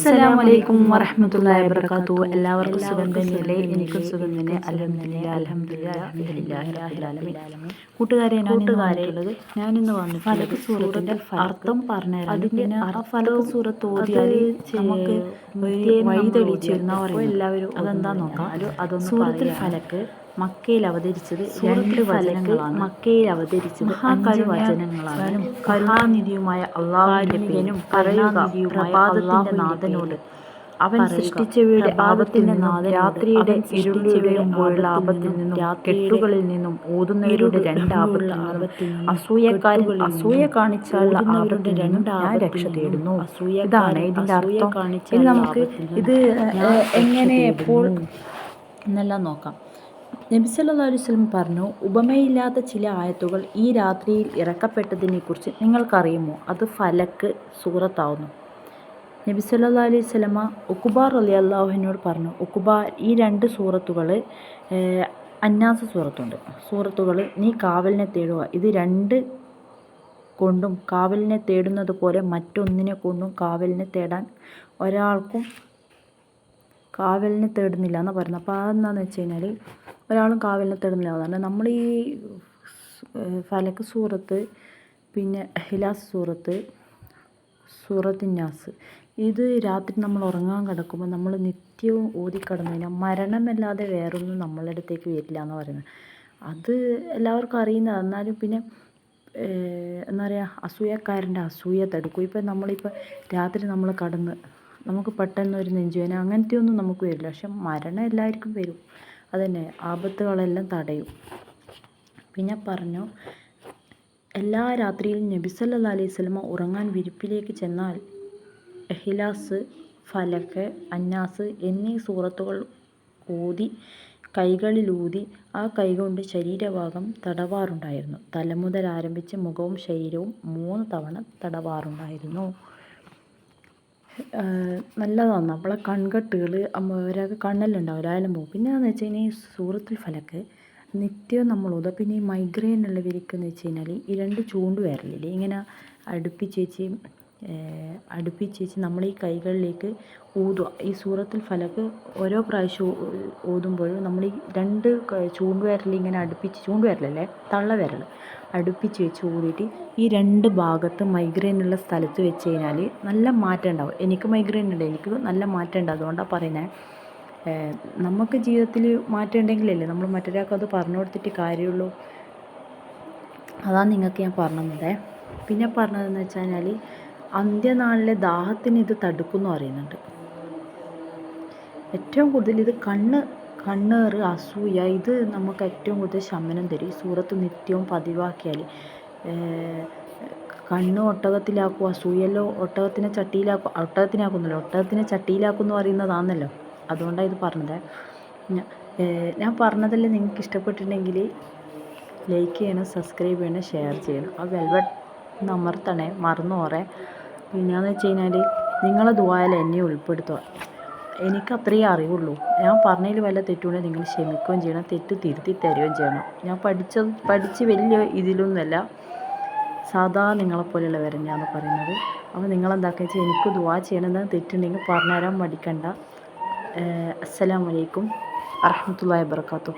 അസ്സലാമലൈക്കും വറഹ്മത്തുള്ളാഹി വബറകാതുഹു. എല്ലാവർക്കും സുഖം തന്നെയല്ലേ എനിക്കും സുഖം തന്നെ അൽഹംദുലില്ലാഹി റബ്ബിൽ ആലമീൻ. കൂട്ടുകാരെ ഇന്ന് വന്നിട്ടുള്ളത് സൂറത്തിന്റെ അർത്ഥം പറഞ്ഞു അതിന്റെ ആ ഫലക സൂറത്ത് ഓതിയാൽ നമുക്ക് വഴി തെളിയിച്ചിരുന്ന എല്ലാവരും അതെന്താ നോക്കാം? സൂറത്തിൽ ഫലക്ക് മക്കയിൽ അവതരിച്ചത് രണ്ട് വചനങ്ങളാണ്. മക്കയിൽ അവതരിച്ചത് അഞ്ച് വചനങ്ങളാണ്. കരുണാനിധിയുമായ അള്ളാഹുവിനും കരുണാനിധിയുമായ നാഥനോട് അവൻ സൃഷ്ടിച്ചവയുടെ ആപത്തിന്റെ നാഥൻ രാത്രിയുടെ ഇരുളിയുടെയുമ്പോഴുള്ള ആപത്തിൽ നിന്നും കെട്ടുകളിൽ നിന്നും ഓതുന്നവരുടെ രണ്ട് ആപത്തിൽ നിന്നും അസൂയക്കാരൻ അസൂയ കാണിച്ചാലുള്ള അവരുടെ രണ്ട് ഞാൻ രക്ഷ തേടുന്നു. ഇതാണ് ഇതിന്റെ അർത്ഥം. കാണിച്ചാൽ നമുക്ക് ഇത് എങ്ങനെ എപ്പോൾ എന്നെല്ലാം നോക്കാം. നബി അലൈഹി വസല്ലം പറഞ്ഞു ഉപമയില്ലാത്ത ചില ആയത്തുകൾ ഈ രാത്രിയിൽ ഇറക്കപ്പെട്ടതിനെക്കുറിച്ച് നിങ്ങൾക്കറിയുമോ? അത് ഫലക്ക് സൂറത്താവുന്നു. നബി സല്ലാ അലൈഹി സ്വലമ ഉക്കുബാർ അലി അള്ളാഹുവിനോട് പറഞ്ഞു ഉക്കുബാർ ഈ രണ്ട് സൂറത്തുകൾ അന്നാസ സൂറത്തുണ്ട്. സൂറത്തുകൾ നീ കാവലിനെ തേടുക. ഇത് രണ്ട് കൊണ്ടും കാവലിനെ തേടുന്നത് പോലെ മറ്റൊന്നിനെ കൊണ്ടും കാവലിനെ തേടാൻ ഒരാൾക്കും കാവലിനെ തേടുന്നില്ല എന്ന് പറയുന്നത്. അപ്പോൾ അതെന്താണെന്ന് വെച്ച് കഴിഞ്ഞാൽ ഒരാളും കാവലിനെ തേടുന്നില്ല. അതാണ് നമ്മൾ ഈ ഫലക്ക് സൂറത്ത് പിന്നെ ഹിലാസ് സൂറത്ത് സൂറത്ത് ഇത് രാത്രി നമ്മൾ ഉറങ്ങാൻ കിടക്കുമ്പോൾ നമ്മൾ നിത്യവും ഓതിക്കടന്നു കഴിഞ്ഞാൽ മരണമല്ലാതെ വേറൊന്നും നമ്മളുടെ അടുത്തേക്ക് വരില്ല എന്ന് പറയുന്നത്. അത് എല്ലാവർക്കും അറിയുന്നത്. എന്നാലും പിന്നെ എന്താ പറയുക അസൂയക്കാരന്റെ അസൂയ തടുക്കും. ഇപ്പം നമ്മളിപ്പോൾ രാത്രി നമ്മൾ കടന്ന് നമുക്ക് പെട്ടെന്ന് ഒരു നെഞ്ചുവേന അങ്ങനത്തെ ഒന്നും നമുക്ക് വരില്ല. പക്ഷെ മരണം എല്ലാവർക്കും വരും. അതന്നെ ആപത്തുകളെല്ലാം തടയും. പിന്നെ പറഞ്ഞു എല്ലാ രാത്രിയിലും നബി സല്ലല്ലാഹു അലൈഹി വസല്ലമ ഉറങ്ങാൻ വിരിപ്പിലേക്ക് ചെന്നാൽ എഹിലാസ് ഫലക്ക് അന്നാസ് എന്നീ സൂറത്തുകൾ ഊതി കൈകളിലൂതി ആ കൈകൊണ്ട് ശരീരഭാഗം തടവാറുണ്ടായിരുന്നു. തല മുതൽ ആരംഭിച്ച് മുഖവും ശരീരവും മൂന്ന് തവണ തടവാറുണ്ടായിരുന്നു. നല്ലതാണ് നമ്മളെ കൺകെട്ടുകൾ ഒരാൾക്ക് കണ്ണെല്ലാം ഒരാളും പോകും പിന്നെ എന്ന് വെച്ച് കഴിഞ്ഞാൽ സൂറത്തുൽ ഫലക്ക് നിത്യവും നമ്മൾ ഓതുക പിന്നെ ഈ മൈഗ്രെയിൻ ഉള്ളവർക്ക് എന്ന് വെച്ച് കഴിഞ്ഞാൽ ഈ രണ്ട് ചൂണ്ട് വരലില്ലേ ഇങ്ങനെ അടുപ്പിച്ച് വെച്ച് അടുപ്പിച്ച് വെച്ച് നമ്മൾ ഈ കൈകളിലേക്ക് ഊതുക. ഈ സൂറത്തുൽ ഫലക്ക് ഓരോ പ്രാവശ്യം ഓതുമ്പോഴും നമ്മൾ ഈ രണ്ട് ചൂണ്ട് വിരൽ ഇങ്ങനെ അടുപ്പിച്ച് ചൂണ്ട് തള്ളവിരൽ തള്ള വിരൽ അടുപ്പിച്ച് വെച്ച് ഊതിയിട്ട് ഈ രണ്ട് ഭാഗത്ത് മൈഗ്രെയിൻ ഉള്ള സ്ഥലത്ത് വെച്ച് കഴിഞ്ഞാൽ നല്ല മാറ്റം ഉണ്ടാവും. എനിക്ക് മൈഗ്രെയിൻ ഉണ്ട് എനിക്ക് നല്ല മാറ്റം ഉണ്ട്. അതുകൊണ്ടാണ് പറയുന്നത് നമുക്ക് ജീവിതത്തിൽ മാറ്റം ഉണ്ടെങ്കിലല്ലേ നമ്മൾ മറ്റൊരാൾക്ക് അത് പറഞ്ഞു കൊടുത്തിട്ട് കാര്യമുള്ളൂ അതാണ് നിങ്ങൾക്ക് ഞാൻ പറഞ്ഞത്. പിന്നെ പറഞ്ഞതെന്ന് വെച്ച് കഴിഞ്ഞാൽ അന്ത്യനാളിലെ ദാഹത്തിന് ഇത് തടുക്കുന്നു അറിയുന്നുണ്ട് ഏറ്റവും കൂടുതൽ ഇത് കണ്ണ് കണ്ണേറ് അസൂയ ഇത് നമുക്ക് ഏറ്റവും കൂടുതൽ ശമനം തരും. ഈ സൂറത്ത് നിത്യവും പതിവാക്കിയാൽ കണ്ണ് ഒട്ടകത്തിലാക്കും അസൂയല്ലോ ഒട്ടകത്തിനെ ചട്ടിയിലാക്കും ഒട്ടകത്തിനാക്കുന്നല്ലോ ഒട്ടകത്തിനെ ചട്ടിയിലാക്കും പറയുന്നതാണല്ലോ അതുകൊണ്ടാണ് ഇത് പറഞ്ഞത്. ഞാൻ പറഞ്ഞതല്ലേ നിങ്ങൾക്ക് ഇഷ്ടപ്പെട്ടിട്ടുണ്ടെങ്കിൽ ലൈക്ക് ചെയ്യണം സബ്സ്ക്രൈബ് ചെയ്യണം ഷെയർ ചെയ്യണം. ആ വെൽവെട്ട് അമർത്തണേ മറന്നു പോറേ പിന്നെയെന്ന് വെച്ച് കഴിഞ്ഞാൽ നിങ്ങളെ ദുബായിൽ എന്നെ ഉൾപ്പെടുത്തുക. എനിക്ക് അത്രയേ അറിവുള്ളൂ. ഞാൻ പറഞ്ഞതിൽ വല്ല തെറ്റുണ്ടെങ്കിൽ നിങ്ങൾ ക്ഷമിക്കുകയും ചെയ്യണം. തെറ്റ് തിരുത്തി തരുകയും ചെയ്യണം. ഞാൻ പഠിച്ചത് പഠിച്ച് വലിയ ഇതിലൊന്നുമല്ല. സാധാ നിങ്ങളെപ്പോലെയുള്ളവരെ ഞാൻ പറയുന്നത്. അപ്പോൾ നിങ്ങളെന്താക്കുക വെച്ചാൽ എനിക്ക് ദുവാ ചെയ്യണമെന്ന് തെറ്റുണ്ടെങ്കിൽ പറഞ്ഞുതരാൻ മടിക്കണ്ട. അസ്സലാമലൈക്കും വറഹമത്തല്ലാ വാബർക്കാത്തു